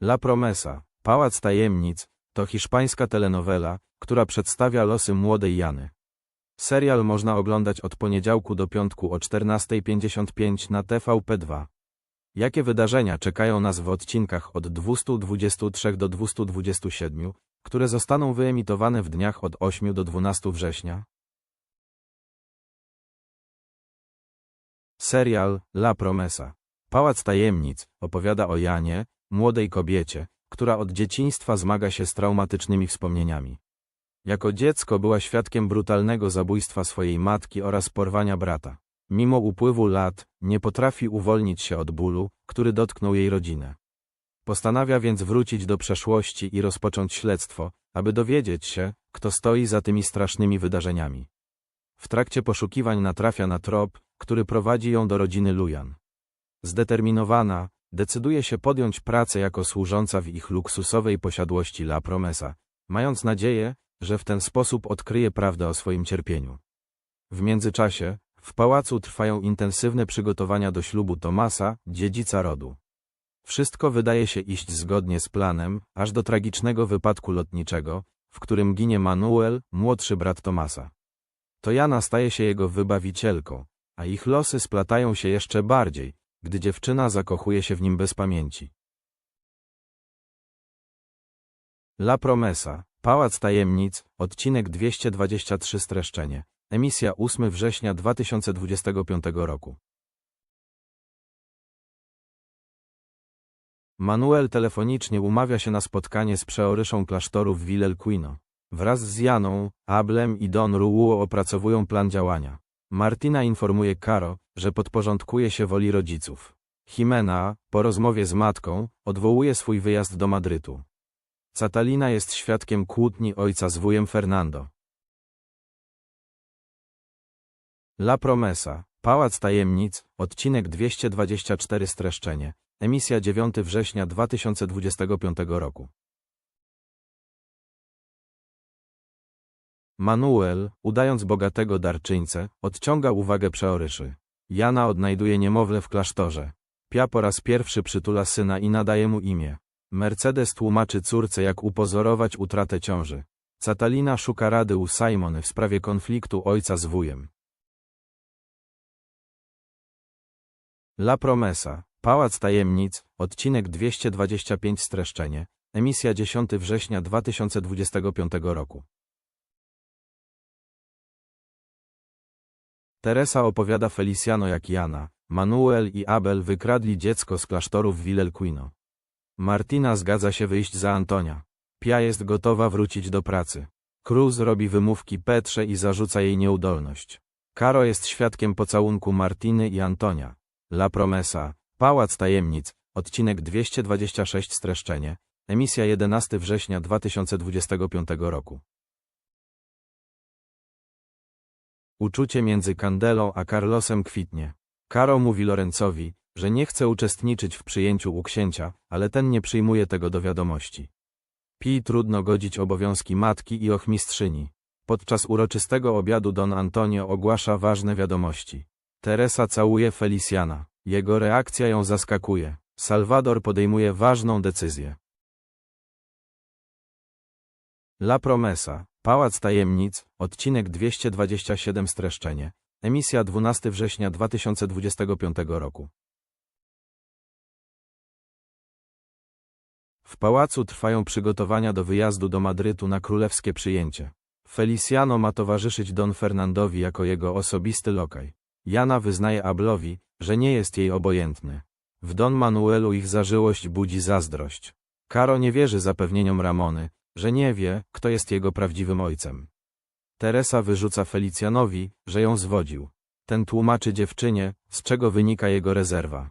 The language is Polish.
La Promesa, Pałac Tajemnic, to hiszpańska telenowela, która przedstawia losy młodej Jany. Serial można oglądać od poniedziałku do piątku o 14.55 na TVP2. Jakie wydarzenia czekają nas w odcinkach od 223 do 227, które zostaną wyemitowane w dniach od 8 do 12 września? Serial La Promesa. Pałac Tajemnic opowiada o Janie, młodej kobiecie, która od dzieciństwa zmaga się z traumatycznymi wspomnieniami. Jako dziecko była świadkiem brutalnego zabójstwa swojej matki oraz porwania brata. Mimo upływu lat, nie potrafi uwolnić się od bólu, który dotknął jej rodzinę. Postanawia więc wrócić do przeszłości i rozpocząć śledztwo, aby dowiedzieć się, kto stoi za tymi strasznymi wydarzeniami. W trakcie poszukiwań natrafia na trop, który prowadzi ją do rodziny Lujan. Zdeterminowana, decyduje się podjąć pracę jako służąca w ich luksusowej posiadłości La Promesa, mając nadzieję, że w ten sposób odkryje prawdę o swoim cierpieniu. W międzyczasie, w pałacu trwają intensywne przygotowania do ślubu Tomasa, dziedzica rodu. Wszystko wydaje się iść zgodnie z planem, aż do tragicznego wypadku lotniczego, w którym ginie Manuel, młodszy brat Tomasa. To Jana staje się jego wybawicielką, a ich losy splatają się jeszcze bardziej, gdy dziewczyna zakochuje się w nim bez pamięci. La Promesa, Pałac Tajemnic, odcinek 223 streszczenie. Emisja 8 września 2025 roku. Manuel telefonicznie umawia się na spotkanie z przeoryszą klasztoru w Villelquino. Wraz z Janą, Ablem i Don Ruuo opracowują plan działania. Martina informuje Caro, że podporządkuje się woli rodziców. Jimena, po rozmowie z matką, odwołuje swój wyjazd do Madrytu. Catalina jest świadkiem kłótni ojca z wujem Fernando. La Promesa, Pałac Tajemnic, odcinek 224 streszczenie. Emisja 9 września 2025 roku. Manuel, udając bogatego darczyńcę, odciąga uwagę przeoryszy. Jana odnajduje niemowlę w klasztorze. Pia po raz pierwszy przytula syna i nadaje mu imię. Mercedes tłumaczy córce jak upozorować utratę ciąży. Catalina szuka rady u Simony w sprawie konfliktu ojca z wujem. La Promesa, Pałac Tajemnic, odcinek 225 streszczenie, emisja 10 września 2025 roku. Teresa opowiada Feliciano jak Jana, Manuel i Abel wykradli dziecko z klasztoru w Villelquino. Martina zgadza się wyjść za Antonia. Pia jest gotowa wrócić do pracy. Cruz robi wymówki Petrze i zarzuca jej nieudolność. Caro jest świadkiem pocałunku Martiny i Antonia. La Promesa, Pałac Tajemnic, odcinek 226 streszczenie, emisja 11 września 2025 roku. Uczucie między Candelą a Carlosem kwitnie. Caro mówi Lorenzowi, że nie chce uczestniczyć w przyjęciu u księcia, ale ten nie przyjmuje tego do wiadomości. Pi trudno godzić obowiązki matki i ochmistrzyni. Podczas uroczystego obiadu Don Antonio ogłasza ważne wiadomości. Teresa całuje Feliciana. Jego reakcja ją zaskakuje. Salvador podejmuje ważną decyzję. La Promesa, Pałac Tajemnic, odcinek 227 streszczenie. Emisja 12 września 2025 roku. W pałacu trwają przygotowania do wyjazdu do Madrytu na królewskie przyjęcie. Feliciano ma towarzyszyć Don Fernandowi jako jego osobisty lokaj. Jana wyznaje Ablowi, że nie jest jej obojętny. W Don Manuelu ich zażyłość budzi zazdrość. Caro nie wierzy zapewnieniom Ramony, że nie wie, kto jest jego prawdziwym ojcem. Teresa wyrzuca Felicjanowi, że ją zwodził. Ten tłumaczy dziewczynie, z czego wynika jego rezerwa.